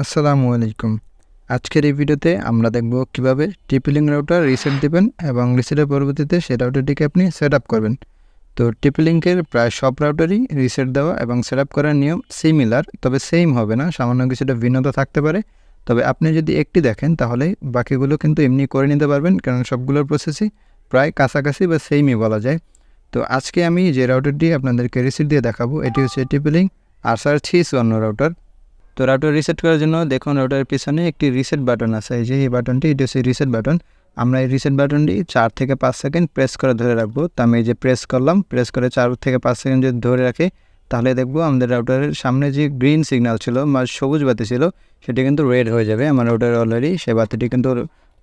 আসসালামু আলাইকুম। আজকের এই ভিডিওতে আমরা দেখব কীভাবে টিপিলিং রাউটার রিসেট দিবেন এবং রিসেটের পরবর্তীতে সেই রাউটারটিকে আপনি সেট আপ করবেন। তো টিপিলিংকের প্রায় সব রাউটারই রিসেট দেওয়া এবং সেট আপ করার নিয়ম সিমিলার তবে সেম হবে না, সামান্য কিছুটা ভিন্নতা থাকতে পারে। তবে আপনি যদি একটি দেখেন, তাহলে বাকিগুলো কিন্তু এমনি করে নিতে পারবেন, কারণ সবগুলোর প্রসেসই প্রায় কাছাকাছি বা সেমই বলা যায়। তো আজকে আমি যে রাউটারটি আপনাদেরকে রিসিট দিয়ে দেখাবো, এটি হচ্ছে টিপিলিং আর সার ছি চুয়ান্ন রাউটার। তো রাউটার রিসেট করার জন্য দেখুন রাউটারের পিছনে একটি রিসেট বাটন আছে। এই যে এই বাটনটি এটি হচ্ছে রিসেট বাটন আমরা এই রিসেট বাটনটি চার থেকে পাঁচ সেকেন্ড প্রেস করে ধরে রাখব। তো আমি এই যে প্রেস করলাম প্রেস করে চার থেকে পাঁচ সেকেন্ড যদি ধরে রাখি, তাহলে দেখব আমাদের রাউটারের সামনে যে গ্রিন সিগন্যাল ছিল বা সবুজ বাতি ছিল, সেটি কিন্তু রেড হয়ে যাবে। আমার রাউটার অলরেডি সে বাতিটি কিন্তু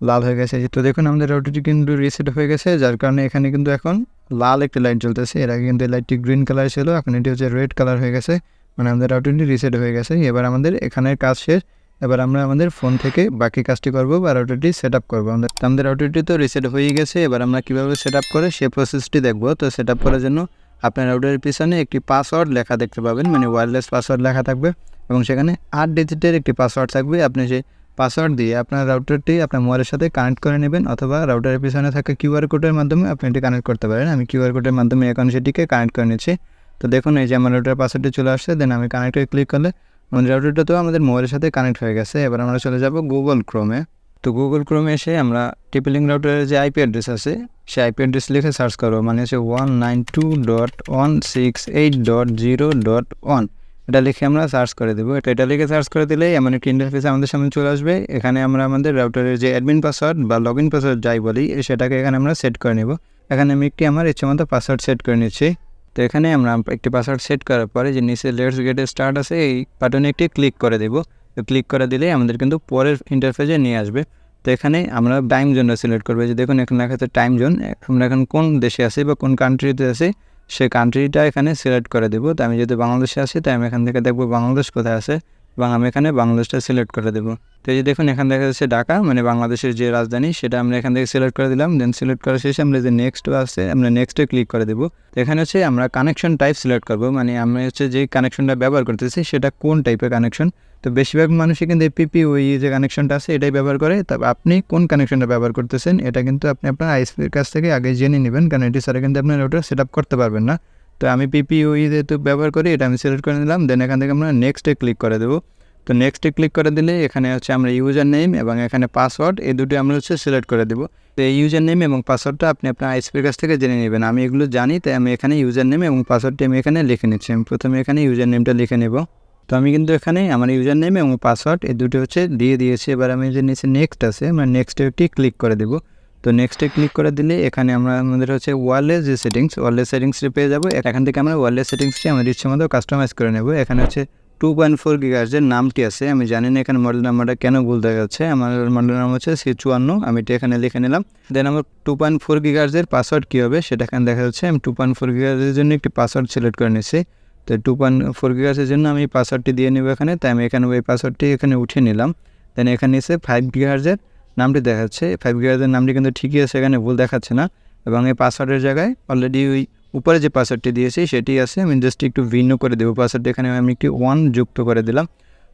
লাল হয়ে গেছে। তো দেখুন আমাদের রাউটারটি কিন্তু রিসেট হয়ে গেছে, যার কারণে এখানে কিন্তু এখন লাল একটি লাইট জ্বলতেছে। এর আগে কিন্তু এই লাইটটি গ্রিন কালার ছিল, এখন এটি হচ্ছে রেড কালার হয়ে গেছে। মানে আমাদের রাউটারটি রিসেট হয়ে গেছে। এবার আমাদের এখানের কাজ শেষ। এবার আমরা আমাদের ফোন থেকে বাকি কাজটি করব বা রাউটারটি সেট আপ করব। আমাদের আমাদের রাউটারটি তো রিসেট হয়ে গেছে। এবার আমরা কীভাবে সেট আপ করে সে প্রসেসটি দেখব। তো সেট আপ করার জন্য আপনার রাউটারের পিছনে একটি পাসওয়ার্ড লেখা দেখতে পাবেন। মানে ওয়্যারলেস পাসওয়ার্ড লেখা থাকবে এবং সেখানে আট ডিজিটের একটি পাসওয়ার্ড থাকবে। আপনি সেই পাসওয়ার্ড দিয়ে আপনার রাউটারটি আপনার মোবাইলের সাথে কানেক্ট করে নেবেন অথবা রাউটারের পিছনে থাকা কিউআর কোডের মাধ্যমে আপনি এটি কানেক্ট করতে পারেন। আমি কিউআর কোডের মাধ্যমে এখন সেটিকে কানেক্ট করে নিচ্ছি। তো দেখুন, এই যে আমার রাউটার পাসওয়ার্ডটি চলে আসছে দেন আমি কানেক্টে ক্লিক করলে আমাদের রাউটারটা তো আমাদের মোবাইলের সাথে কানেক্ট হয়ে গেছে। এবার আমরা চলে যাব গুগল ক্রোমে তো গুগল ক্রোমে এসে আমরা টিপিলিং রাউটারের যে আইপি অ্যাড্রেস আছে, সেই আইপি অ্যাড্রেস লিখে সার্চ করব। মানে হচ্ছে one nine two dot one six eight dot zero dot one এটা লিখে আমরা সার্চ করে দেবো। এটা এটা লিখে সার্চ করে দিলেই এমন একটি ইন্টারফেস আমাদের সামনে চলে আসবে। এখানে আমরা আমাদের রাউটারের যে অ্যাডমিন পাসওয়ার্ড বা লগ ইন পাসওয়ার্ড যাই বলি, সেটাকে এখানে আমরা সেট করে নেব। এখানে আমি একটি আমার ইচ্ছে মতো পাসওয়ার্ড সেট করে নিচ্ছি। তো এখানে আমরা একটি পাসওয়ার্ড সেট করার পরে যে নিচে লেটস গেটে স্টার্ট আছে, এই বাটনে একটি ক্লিক করে দেব। তো ক্লিক করে দিলে আমাদের কিন্তু পরের ইন্টারফেসে নিয়ে আসবে। তো এখানে আমরা টাইম জোনটা সিলেক্ট করব। যে দেখুন, এখানে লেখা আছে টাইম জোন আমরা এখন কোন দেশে আছি বা কোন কান্ট্রিতে আছি সেই কান্ট্রিটা এখানে সিলেক্ট করে দেবো। তো আমি যেহেতু বাংলাদেশে আসি তাই আমি এখান থেকে দেখব বাংলাদেশ কোথায় আছে। এবং আমি এখানে বাংলাদেশটা সিলেক্ট করে দেবো। তো এই যে দেখুন, এখান দেখা যাচ্ছে ঢাকা মানে বাংলাদেশের যে রাজধানী, সেটা আমরা এখান থেকে সিলেক্ট করে দিলাম। দেন সিলেক্ট করার শেষে আমরা যে নেক্সট আছে, আমরা নেক্সটে ক্লিক করে দেবো। তো এখানে হচ্ছে আমরা কানেকশন টাইপ সিলেক্ট করব মানে আমরা হচ্ছে যে কানেকশনটা ব্যবহার করতেছি, সেটা কোন টাইপের কানেকশন তো বেশিরভাগ মানুষই কিন্তু পিপি ওই যে কানেকশনটা আছে, এটাই ব্যবহার করে। তবে আপনি কোন কানেকশনটা ব্যবহার করতেছেন, এটা কিন্তু আপনি আপনার আইএসপির কাছ থেকে আগে জেনে নেবেন, কারণ এটি ছাড়া কিন্তু আপনার ওটা সেট করতে পারবেন না। তো আমি পিপিওই যেহেতু ব্যবহার করি, এটা আমি সিলেক্ট করে নিলাম দেন এখান থেকে আমরা নেক্সটে ক্লিক করে দেবো। তো নেক্সটে ক্লিক করে দিলে এখানে হচ্ছে আমরা ইউজার নেম এবং এখানে পাসওয়ার্ড এই দুটি আমরা হচ্ছে সিলেক্ট করে দেবো। তো এই ইউজার নেম এবং পাসওয়ার্ডটা আপনি আপনার আইসপির কাছ থেকে জেনে নেবেন। আমি এগুলো জানি, তাই আমি এখানে ইউজার নেম এবং পাসওয়ার্ডটি আমি এখানে লিখে নিচ্ছি। আমি প্রথমে এখানে ইউজার নেমটা লিখে নেব। তো আমি কিন্তু এখানে আমার ইউজার নেম এবং পাসওয়ার্ড এই দুটো হচ্ছে দিয়ে দিয়েছি। এবার আমি যে নিচে নেক্সট আছে আমরা নেক্সটে একটি ক্লিক করে দেবো। তো নেক্সটে ক্লিক করে দিলে এখানে আমরা আমাদের হচ্ছে ওয়ারলেস যে সেটিংস ওয়ারলেস সেটিংসটি পেয়ে যাব। এখান থেকে আমরা ওয়ারলেস সেটিংসটি আমাদের ইচ্ছে মতো কাস্টমাইজ করে নেব। এখানে হচ্ছে টু পয়েন্ট ফোর গিগার্সের নামটি আছে। আমি জানি না এখানে মডেল নাম্বারটা কেন দেখা যাচ্ছে আমার মডেল নাম হচ্ছে সি চুয়ান্ন আমি এটা এখানে লিখে নিলাম। দেন আমার টু পয়েন্ট ফোর গিগার্সের পাসওয়ার্ড কী হবে? সেটা এখানে দেখা যাচ্ছে। আমি টু পয়েন্ট ফোর গিগার্সের জন্য একটি পাসওয়ার্ড সিলেক্ট করে নিচ্ছি তো টু পয়েন্ট ফোর গিগার্সের জন্য আমি পাসওয়ার্ডটি দিয়ে নেব এখানে। তাই আমি এখানে ওই পাসওয়ার্ডটি এখানে উঠিয়ে নিলাম। দেন এখানে এসে ফাইভ গিগার্সের নামটি দেখাচ্ছে। ফাইভ গিগার্সের নামটি কিন্তু ঠিকই আছে, এখানে ভুল দেখাচ্ছে না। এবং এই পাসওয়ার্ডের জায়গায় অলরেডি ওই উপরে যে পাসওয়ার্ডটি দিয়েছি, সেটি আছে। আমি জাস্ট একটু ভিন্ন করে দেবো পাসওয়ার্ডটি এখানে আমি একটি ওয়ান যুক্ত করে দিলাম।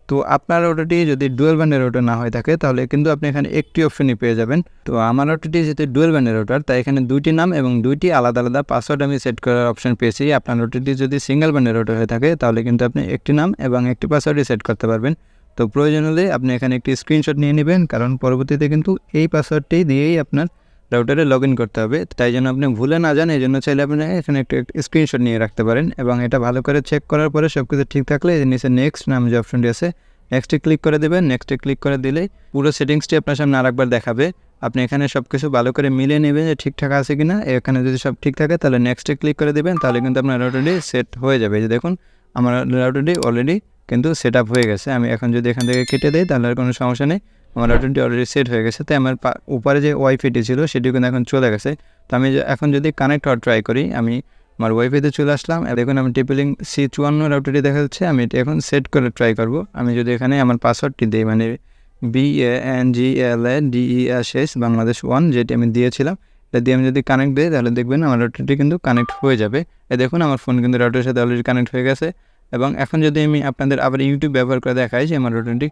তো আপনার ওটাটি যদি ডুয়েল ব্যান্ডের ওটা না হয়ে থাকে, তাহলে কিন্তু আপনি এখানে একটি অপশনই পেয়ে যাবেন। তো আমার ওটাটি যেহেতু ডুয়েল ব্যান্ডের ওটার তাই এখানে দুইটি নাম এবং দুইটি আলাদা আলাদা পাসওয়ার্ড আমি সেট করার অপশন পেয়েছি। আপনার ওটাটি যদি সিঙ্গেল ব্যান্ডের ওটা হয়ে থাকে, তাহলে কিন্তু আপনি একটি নাম এবং একটি পাসওয়ার্ডই সেট করতে পারবেন। তো প্রয়োজন হলে আপনি এখানে একটি স্ক্রিনশট নিয়ে নেবেন, কারণ পরবর্তীতে কিন্তু এই পাসওয়ার্ডটি দিয়েই আপনার রাউটারে লগ ইন করতে হবে। তাই জন্য আপনি ভুলে না যান এই জন্য চাইলে আপনি এখানে একটু স্ক্রিনশট নিয়ে রাখতে পারেন এবং এটা ভালো করে চেক করার পরে সব কিছু ঠিক থাকলে নিচে নেক্সট নাম যে অপশনটি আছে নেক্সটে ক্লিক করে দেবেন। নেক্সটে ক্লিক করে দিলেই পুরো সেটিংসটি আপনার সামনে আরেকবার দেখাবে। আপনি এখানে সব কিছু ভালো করে মিলিয়ে নেবেন যে ঠিকঠাক আছে কি না এখানে যদি সব ঠিক থাকে, তাহলে নেক্সটে ক্লিক করে দেবেন, তাহলে কিন্তু আপনার রাউটারটি সেট হয়ে যাবে। যে দেখুন, আমার রাউটারটি অলরেডি কিন্তু সেট আপ হয়ে গেছে। আমি এখন যদি এখান থেকে কেটে দিই, তাহলে আর কোনো সমস্যা নেই। আমার রাউটারটি অলরেডি সেট হয়ে গেছে। তাই আমার উপরে যে ওয়াইফাইটি ছিল, সেটি কিন্তু এখন চলে গেছে। তো আমি এখন যদি কানেক্ট হওয়ার ট্রাই করি, আমি আমার ওয়াইফাইতে চলে আসলাম। দেখুন আমি টিপিলিং সি চুয়ান্ন রাউটারটি দেখা যাচ্ছে। আমি এটি এখন সেট করে ট্রাই করব। আমি যদি এখানে আমার পাসওয়ার্ডটি দিই মানে B A N G L A D E S S Bangladesh one যেটি আমি দিয়েছিলাম, এটা দিয়ে আমি যদি কানেক্ট দিই, তাহলে দেখবেন আমার রাউটারটি কিন্তু কানেক্ট হয়ে যাবে। এ দেখুন, আমার ফোন কিন্তু রাউটারের সাথে অলরেডি কানেক্ট হয়ে গেছে। এবং এখন যদি আমি আপনাদের আবার ইউটিউব ব্যবহার করে দেখাই যে আমার রাউটারটি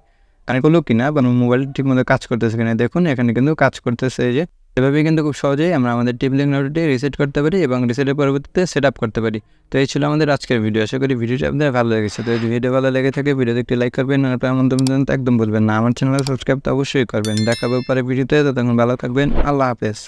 কানেক্ট হলো কিনা বা মোবাইল ঠিকমতো কাজ করতেছে কিনা, দেখুন, এখানে কিন্তু কাজ করতেছে যে এভাবে কিন্তু খুব সহজেই আমরা আমাদের টিপলিং রাউটারটি রিসেট করতে পারি এবং রিসেটের পরবর্তীতে সেট আপ করতে পারি। তো এই ছিল আমাদের আজকের ভিডিও আশা করি ভিডিওটি আপনাদের ভালো লেগেছে। তো যদি ভিডিও ভালো লেগে থাকে ভিডিওতে একটি লাইক করবেন আর তো একদম বলবেন না। আমার চ্যানেলে সাবস্ক্রাইব তো অবশ্যই করবেন। দেখাবে পরে ভিডিওতে ততক্ষণ ভালো থাকবেন। আল্লাহ হাফেজ।